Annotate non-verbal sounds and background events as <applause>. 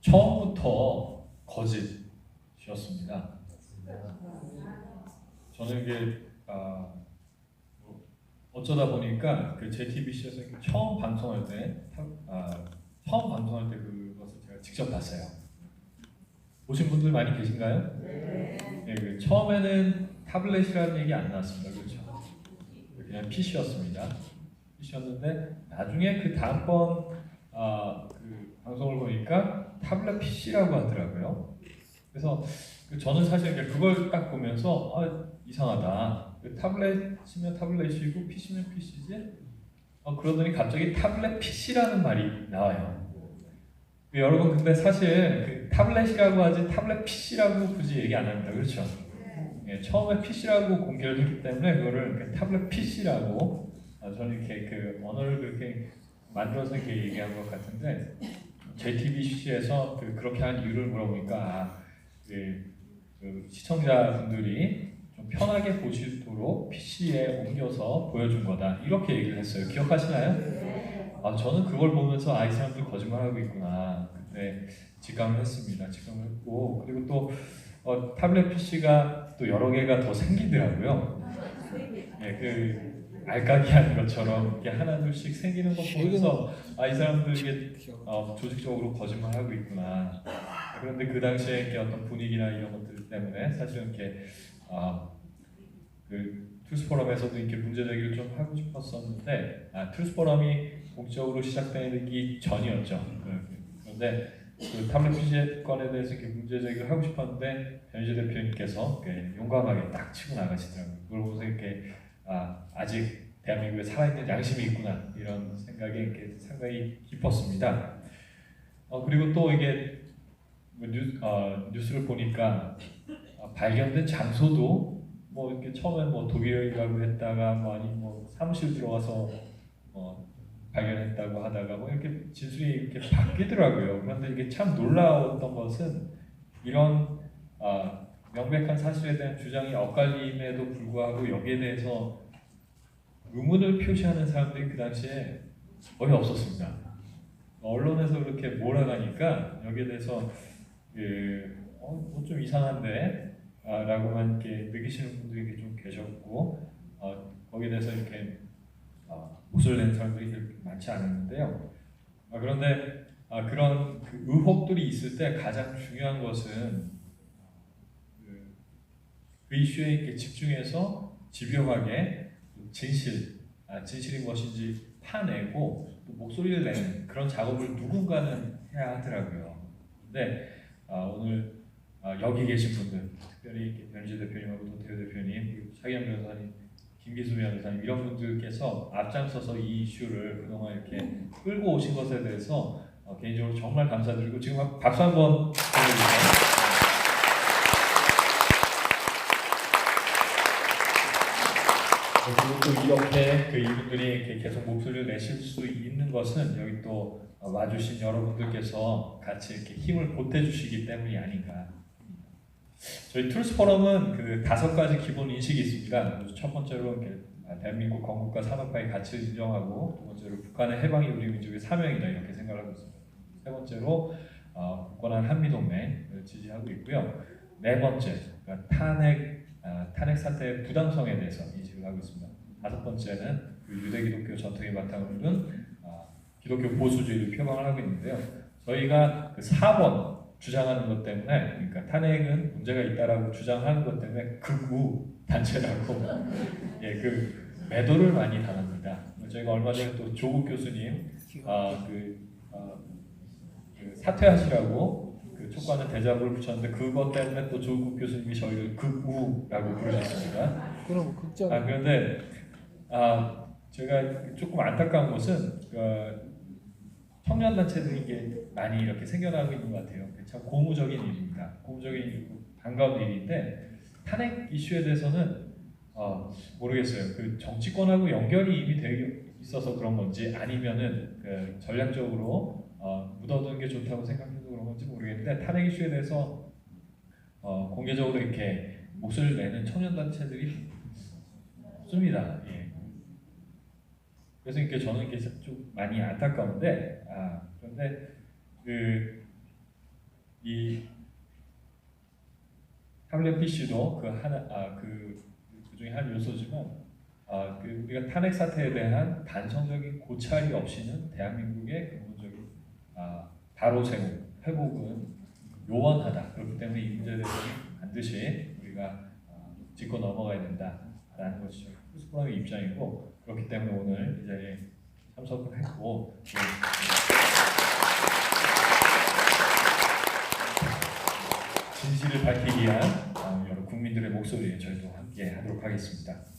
처음부터 거짓이었습니다. 저는 이게 아, 뭐 어쩌다 보니까 그 JTBC에서 처음 방송할 때 아, 처음 방송할 때 그것을 제가 직접 봤어요. 보신 분들 많이 계신가요? 네. 그 처음에는 타블렛이라는 얘기 안 나왔습니다. 그렇죠? 그냥 PC였습니다. PC였는데 나중에 그 다음번 아, 그 방송을 보니까 타블렛 PC라고 하더라고요. 그래서 그 저는 사실 그걸 딱 보면서 아, 이상하다. 그 타블렛이면 타블렛이고 PC면 PC지? 어, 그러더니 갑자기 타블렛 PC라는 말이 나와요. 그 여러분 근데 사실 그 타블렛이라고 하지 타블렛 PC라고 굳이 얘기 안 합니다. 그렇죠? 예, 처음에 PC라고 공개를 했기 때문에 그거를 타블렛 PC라고 아, 저는 이렇게 그 언어를 그렇게 만들어서 이렇게 얘기한 것 같은데 JTBC에서 그 그렇게 한 이유를 물어보니까 아, 그, 그 시청자분들이 좀 편하게 보시도록 PC에 옮겨서 보여준 거다 이렇게 얘기를 했어요. 기억하시나요? 아 저는 그걸 보면서 아이 사람들 거짓말하고 있구나 그때 직감을 했습니다. 직감을 했고 그리고 또 어, 타블렛 PC가 또 여러 개가 더 생기더라고요. 예, 그 알까기한 것처럼 이렇게 하나 둘씩 생기는 거 보면서 아 이 사람들 이게 어, 조직적으로 거짓말하고 있구나. 그런데 그 당시에 이렇게 어떤 분위기나 이런 것들 때문에 사실은 이렇게 아, 그 투스포럼에서도 이렇게 문제 제기를 좀 하고 싶었었는데 아, 투스포럼이 본격적으로 시작되기 전이었죠. 그- 그런데 그 탐욕 피제권에 대해서 이렇게 문제 제기를 하고 싶었는데 변희재 대표님께서 용감하게 딱 치고 나가시더라고요. 그걸 보면서 이렇게 아, 아직 대한민국에 살아있는 양심이 있구나 이런 생각에 이렇게 상당히 기뻤습니다. 어, 그리고 또 이게 뭐 뉴, 어, 뉴스를 보니까 어, 발견된 장소도 뭐 이렇게 처음에 뭐 독일이라고 했다가 뭐 아니 뭐 사무실 들어가서 뭐 발견했다고 하다가 뭐 이렇게 진술이 이렇게 바뀌더라고요. 그런데 이게 참 놀라웠던 것은 이런 아, 명백한 사실에 대한 주장이 엇갈림에도 불구하고 여기에 대해서 의문을 표시하는 사람들이 그 당시에 거의 없었습니다. 언론에서 그렇게 몰아가니까 여기에 대해서 그, 어, 뭐좀 이상한데 아, 라고만 이렇게 느끼시는 분들이 좀 계셨고 어, 거기에 대해서 이렇게 어, 목소리를 내는 사람들이 많지 않았는데요. 아, 그런데 아, 그런 그 의혹들이 있을 때 가장 중요한 것은 그, 그 이슈에 집중해서 집요하게 진실, 아, 진실이 무엇인지 파내고 또 목소리를 내는 그런 작업을 누군가는 해야 하더라고요. 근데 아, 오늘 아, 여기 계신 분들, 특별히 변희재 대표님하고 도태우 대표님, 차기현 변호사님, 김기수 변호사님 이런 분들께서 앞장서서 이 이슈를 그동안 이렇게 끌고 오신 것에 대해서 어, 개인적으로 정말 감사드리고 지금 한- 박수 한번 보내주세요. 그리고 또 이렇게 그 이분들이 계속 목소리를 내실 수 있는 것은 여기 또 어, 와주신 여러분들께서 같이 이렇게 힘을 보태주시기 때문이 아닌가. 저희 툴스 포럼은 그 다섯 가지 기본 인식이 있습니다. 첫 번째로 대한민국 건국과 산업화의 가치를 인정하고 두 번째로 북한의 해방이 우리 민족의 사명이다 이렇게 생각하고 있습니다. 세 번째로 어, 굳건한 한미 동맹을 지지하고 있고요. 네 번째 그러니까 탄핵 아, 탄핵 사태의 부당성에 대해서 인식을 하고 있습니다. 다섯 번째는 그 유대 기독교 전통의 바탕을 둔 아, 기독교 보수주의를 표방을 하고 있는데요. 저희가 그 4번 주장하는 것 때문에 그러니까 탄핵은 문제가 있다라고 주장하는 것 때문에 극우 단체라고 <laughs> 예그 매도를 많이 당합니다. 저희가 얼마 전에 또 조국 교수님 아그 아, 그 사퇴하시라고 그 촉구하는 대자보를 붙였는데 그것 때문에 또 조국 교수님이 저희를 극우라고 부르셨습니다. 그럼 극장 아 그런데 아 제가 조금 안타까운 것은 그 청년 단체들이 이게 많이 이렇게 생겨나고 있는 것 같아요. 참 고무적인 일입니다. 고무적인 일이고 반가운 일인데 탄핵 이슈에 대해서는 어, 모르겠어요. 그 정치권하고 연결이 이미 되어 있어서 그런 건지 아니면은 그 전략적으로 어, 묻어두는 게 좋다고 생각해서 그런 건지 모르겠는데 탄핵 이슈에 대해서 어, 공개적으로 이렇게 목소리를 내는 청년 단체들이 없습니다. 예. 그래서 이렇게 저는 이렇게 좀 많이 안타까운데 아 그런데 그 이 타블렛 PC도 그 하나 아그 그 중에 한 요소지만 아, 그 우리가 탄핵 사태에 대한 단성적인 고찰이 없이는 대한민국의 근본적인 아, 바로 제공 회복은 요원하다. 그렇기 때문에 이 문제에 대해서 반드시 우리가 아, 짚고 넘어가야 된다라는 것이 후스프랑의 입장이고 그렇기 때문에 오늘 이 자리에 참석을 했고 또 진실을 밝히기 위한 어, 여러 국민들의 목소리에 저희도 함께 하도록 하겠습니다.